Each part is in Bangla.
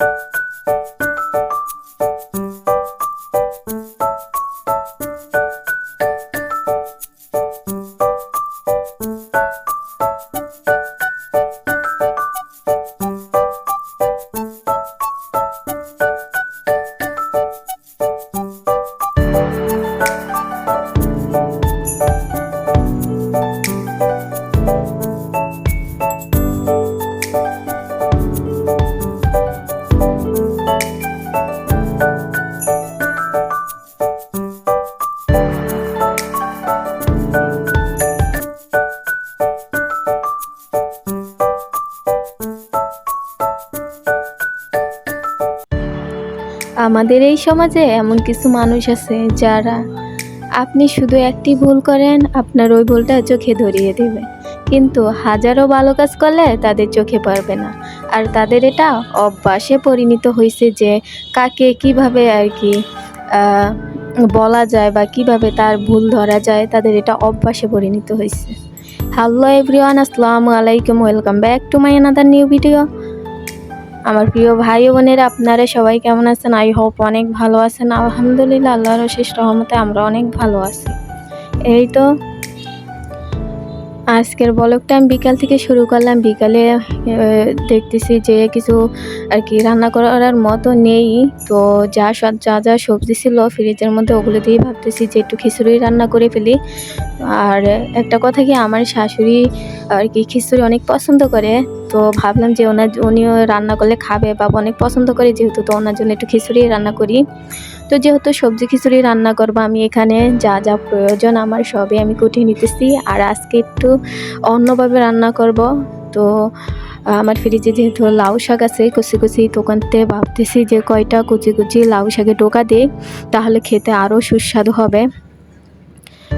you আমাদের এই সমাজে এমন কিছু মানুষ আছে যারা আপনি শুধু একটি ভুল করেন, আপনার ওই ভুলটা চোখে ধরিয়ে দেবে। কিন্তু হাজারো ভালো কাজ করলে তাদের চোখে পারবে না। আর তাদের এটা অভ্যাসে পরিণত হয়েছে যে কাকে কীভাবে আর কি বলা যায় বা কীভাবে তার ভুল ধরা যায়, তাদের এটা অভ্যাসে পরিণত হয়েছে। হ্যালো এভরিওয়ান আসসালামু আলাইকুম welcome back to my another new video আমার প্রিয় ভাই বোনেরা, আপনারা সবাই কেমন আছেন? আই হোপ অনেক ভালো আছেন। আলহামদুলিল্লাহ, আল্লাহর শেষ রহমতে আমরা অনেক ভালো আছি। এই তো আজকের বলকটা আমি বিকাল থেকে শুরু করলাম। বিকালে দেখতেছি যে কিছু আর কি রান্না করার মতো নেই। তো যা যা যা সবজি ছিল ফ্রিজের মধ্যে ওগুলো দিয়ে ভাবতেছি যে একটু খিচুড়ি রান্না করে ফেলি। আর একটা কথা কি, আমার শাশুড়ি আর কি খিচুড়ি অনেক পছন্দ করে। তো ভাবলাম যে ওনার, উনিও রান্না করলে খাবে বা অনেক পছন্দ করে, যেহেতু তো ওনার জন্য একটু খিচুড়ি রান্না করি। তো যেহেতু সবজি খিচুড়ি রান্না করব, আমি এখানে যা যা প্রয়োজন আমার সবই আমি কুটিয়ে নিতেছি। আর আজকে একটু অন্যভাবে রান্না করব। তো, আমার ফ্রিজে যেহেতু লাউ শাক আছে, কুচি কুচি দোকানতে ভাবতেছি যে কয়টা কুচি কুচি লাউ শাকে টোকা দিই, তাহলে খেতে আরও সুস্বাদু হবে।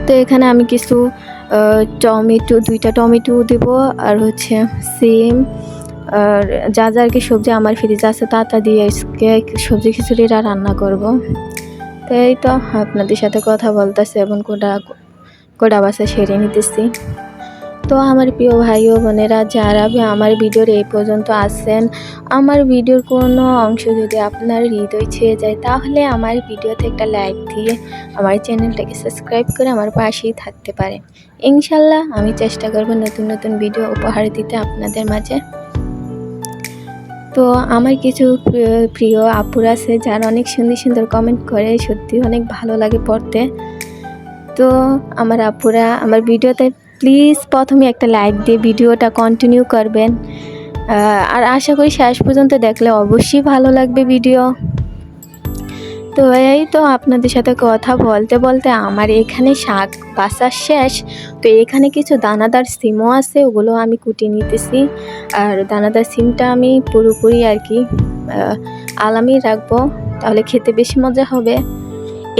তো এখানে আমি কিছু টমেটো, দুইটা টমেটো দেব, আর হচ্ছে সিম যা যা আর কি সবজি আমার ফ্রিজে আছে, তা তা দিয়ে আজকে সবজি খিচুড়িটা রান্না করব। তো এই তো আপনাদের সাথে কথা বলতেছে এবং কোটা কোটা বাসা সেরে নিতেছি। তো আমার প্রিয় ভাই ও বোনেরা, যারা আমার ভিডিওর এই পর্যন্ত আসেন আমার ভিডিওর কোনো অংশ যদি আপনার হৃদয় ছুঁয়ে যায়, তাহলে আমার ভিডিওতে একটা লাইক দিয়ে আমার চ্যানেলটাকে সাবস্ক্রাইব করে আমার পাশেই থাকতে পারে। ইনশাল্লাহ আমি চেষ্টা করব নতুন নতুন ভিডিও উপহার দিতে আপনাদের মাঝে। তো আমার কিছু প্রিয়- আপুর আছে, যারা অনেক সুন্দর সুন্দর কমেন্ট করে, সত্যি অনেক ভালো লাগে পড়তে। তো আমার আপুরা, আমার ভিডিওতে প্লিজ প্রথমে একটা লাইক দিয়ে ভিডিওটা কন্টিনিউ করবেন। আর আশা করি শেষ পর্যন্ত দেখলে অবশ্যই ভালো লাগবে ভিডিও তো এই তো আপনাদের সাথে কথা বলতে বলতে আমার এখানে শাক বাসা শেষ। তো এখানে কিছু দানাদার সিমও আছে, ওগুলো আমি কুটিয়ে নিতেছি। আর দানাদার সিমটা আমি পুরোপুরি আর কি আলামি রাখব, তাহলে খেতে বেশি মজা হবে।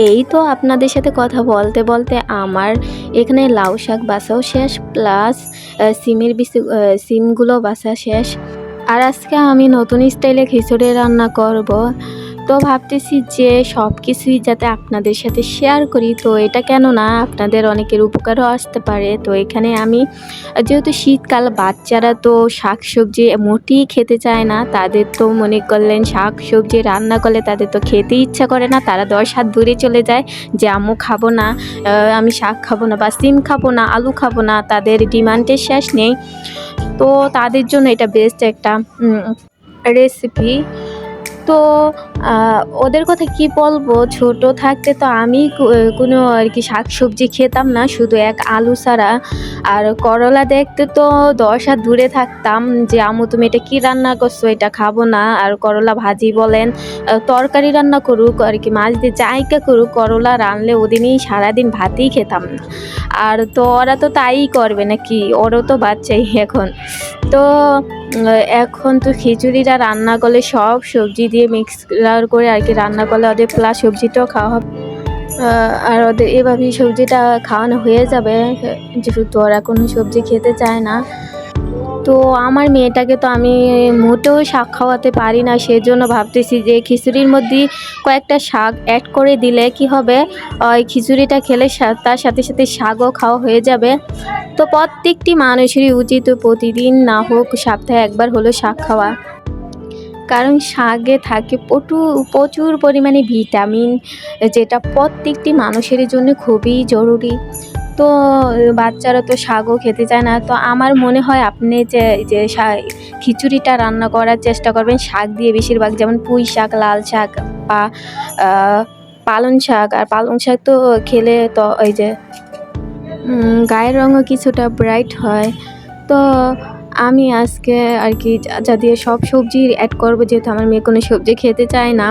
এই তো আপনাদের সাথে কথা বলতে বলতে আমার এখানে লাউ শাক বাসাও শেষ, প্লাস সিমের বিচি সিমগুলো বাসা শেষ। আর আজকে আমি নতুন স্টাইলে খিচুড়ি রান্না করব। তো ভাবতেছি যে সব কিছুই যাতে আপনাদের সাথে শেয়ার করি। তো এটা কেন না আপনাদের অনেকের উপকারও আসতে পারে। তো এখানে আমি যেহেতু শীতকাল, বাচ্চারা তো শাক সবজি মোটেই খেতে চায় না। তাদের তো মনে করলেন শাক সবজি রান্না করলে তাদের তো খেতে ইচ্ছা করে না। তারা দশ হাত দূরে চলে যায় যে, আম্মু, খাব না। আমি শাক খাব না বা সিম খাব না, আলু খাব না। তাদের ডিমান্ডের শেষ নেই। তো তাদের জন্য এটা বেস্ট একটা রেসিপি তো ওদের কথা কি বলব? ছোট থাকতে তো আমি কোনো আর কি শাক সবজি খেতাম না, শুধু এক আলু ছাড়া। আর করলা দেখতে তো দশ হাত দূরে থাকতাম, যে আমু তুমি এটা কি রান্না করছ? এটা খাব না। আর করলা ভাজি বলেন তরকারি রান্না করুক, আর কি মাছ দিয়ে যাইকা করুক, করলা রানলে ওদিনই সারাদিন ভাতই খেতাম না। আর তো ওরা তো তাই করবে নাকি? ওরও তো বাচ্চাই এখন। তো এখন তো খিচুড়িটা রান্না করলে সব সবজি দিয়ে মিক্স করে আর কি। রান্না করলে ওদের প্লাস সবজিটাও খাওয়া হবে। আর ওদের এভাবেই সবজিটা খাওয়ানো হয়ে যাবে। যেহেতু ওরা কোনো সবজি খেতে চায় না। তো আমার মেয়েটাকে তো আমি মোটেও শাক খাওয়াতে পারি না, সেজন্য ভাবতেছি যে খিচুড়ির মধ্যে কয়েকটা শাক অ্যাড করে দিলে কি হবে? ওই খিচুড়িটা খেলে তার সাথে সাথে শাকও খাওয়া হয়ে যাবে। তো প্রত্যেকটি মানুষেরই উচিত প্রতিদিন না হোক সপ্তাহে একবার হলো শাক খাওয়া। কারণ শাকে থাকে প্রচুর প্রচুর পরিমাণে ভিটামিন, যেটা প্রত্যেকটি মানুষের জন্য খুবই জরুরি। তো বাচ্চারা তো শাকও খেতে চায় না। তো আমার মনে হয় আপনি যে যে খিচুড়িটা রান্না করার চেষ্টা করবেন, শাক দিয়ে বেশিরভাগ যেমন পুঁই শাক, লাল শাক বা পালং শাক। আর পালং শাক তো খেলে তো ওই যে গায়ের রঙও কিছুটা ব্রাইট হয়। তো আমি আজকে আর কি যা দিয়ে সব সবজি অ্যাড করব, যেহেতু আমার মেয়ে কোনো সবজি খেতে চায় না।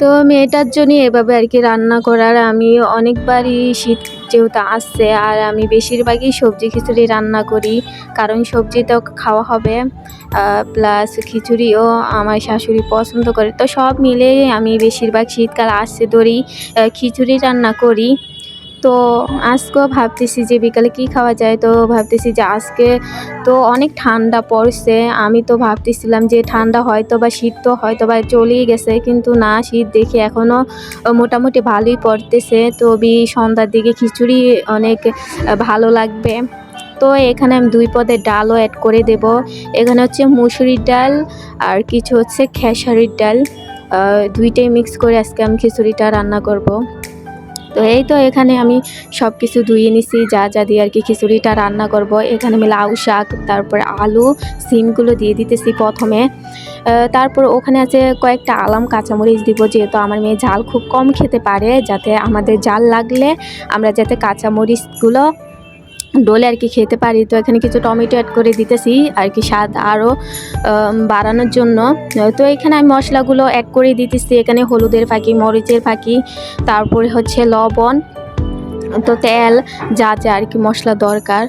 তো মেয়েটার জন্য এভাবে আর কি রান্না করার আমি অনেকবারই শীত যেহেতু আসছে, আর আমি বেশিরভাগই সবজি খিচুড়ি রান্না করি। কারণ সবজি তো খাওয়া হবে প্লাস খিচুড়িও আমার শাশুড়ি পছন্দ করে। তো সব মিলে আমি বেশিরভাগ শীতকাল আসছে ধরি খিচুড়ি রান্না করি। তো আজকেও ভাবতেছি যে বিকালে কী খাওয়া যায়? তো ভাবতেছি যে আজকে তো অনেক ঠান্ডা পড়ছে। আমি তো ভাবতেছিলাম যে ঠান্ডা হয়তো বা শীত তো হয়তো বা চলেই গেছে। কিন্তু না, শীত দেখে এখনও মোটামুটি ভালোই পড়তেছে। তো বি, সন্ধ্যার দিকে খিচুড়ি অনেক ভালো লাগবে। তো এখানে আমি দুই পদের ডালও অ্যাড করে দেব। এখানে হচ্ছে মুসুরির ডাল আর কিছু হচ্ছে খেসারির ডাল। দুইটাই মিক্স করে আজকে আমি খিচুড়িটা রান্না করব। তো এই তো এখানে আমি সব কিছু ধুয়ে নিছি, যা যা দিয়ে আর কি খিচুড়িটা রান্না করব। এখানে আমি লাউ শাক, তারপর আলু, সিমগুলো দিয়ে দিতেছি প্রথমে। তারপর ওখানে আছে কয়েকটা আলাম কাঁচামরিচ দিব, যেহেতু আমার মেয়ে ঝাল খুব কম খেতে পারে, যাতে আমাদের জাল লাগলে আমরা যাতে কাঁচামরিচগুলো ডোলে আর কি খেতে পারি। তো এখানে কিছু টমেটো অ্যাড করে দিতেছি, আর কি স্বাদ আরও বাড়ানোর জন্য। তো এখানে আমি মশলাগুলো অ্যাড করে দিতেছি। এখানে হলুদের ফাঁকি, মরিচের ফাঁকি, তারপরে হচ্ছে লবণ, তো তেল, যা যা আর কি মশলা দরকার।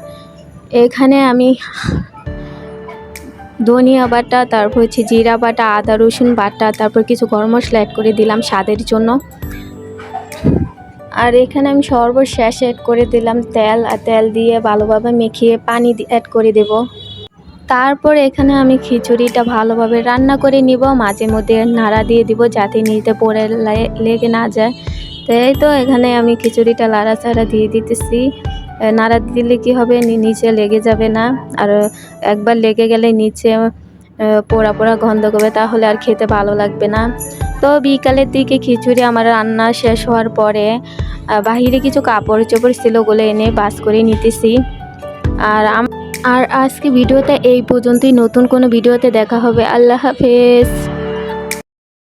এখানে আমি ধনিয়া বাটা, তারপর হচ্ছে জিরা বাটা, আদা রসুন বাটা, তারপর কিছু গরম মশলা অ্যাড করে দিলাম স্বাদের জন্য। আর এখানে আমি সর্বশেষ অ্যাড করে দিলাম তেল, আর তেল দিয়ে ভালোভাবে মেখিয়ে পানি অ্যাড করে দেব। তারপর এখানে আমি খিচুড়িটা ভালোভাবে রান্না করে নিব। মাঝে মধ্যে নাড়া দিয়ে দিব যাতে নিতে পড়ে লেগে না যায়। তো এই তো এখানে আমি খিচুড়িটা লাড়াচাড়া দিয়ে দিতেছি। নাড়া দিলে কি হবে? নিচে লেগে যাবে না। আর একবার লেগে গেলে নিচে পোড়া পোড়া গন্ধ করবে, তাহলে আর খেতে ভালো লাগবে না। তো বিকালের দিকে খিচুড়ি আমার রান্না শেষ হওয়ার পরে বাহিরে কিছু কাপড় চোপড় ছিল ওগুলো এনে বাস করে নিতেছি। আর আর আজকে ভিডিওতে এই পর্যন্তই। নতুন কোনো ভিডিওতে দেখা হবে। আল্লাহ হাফেজ।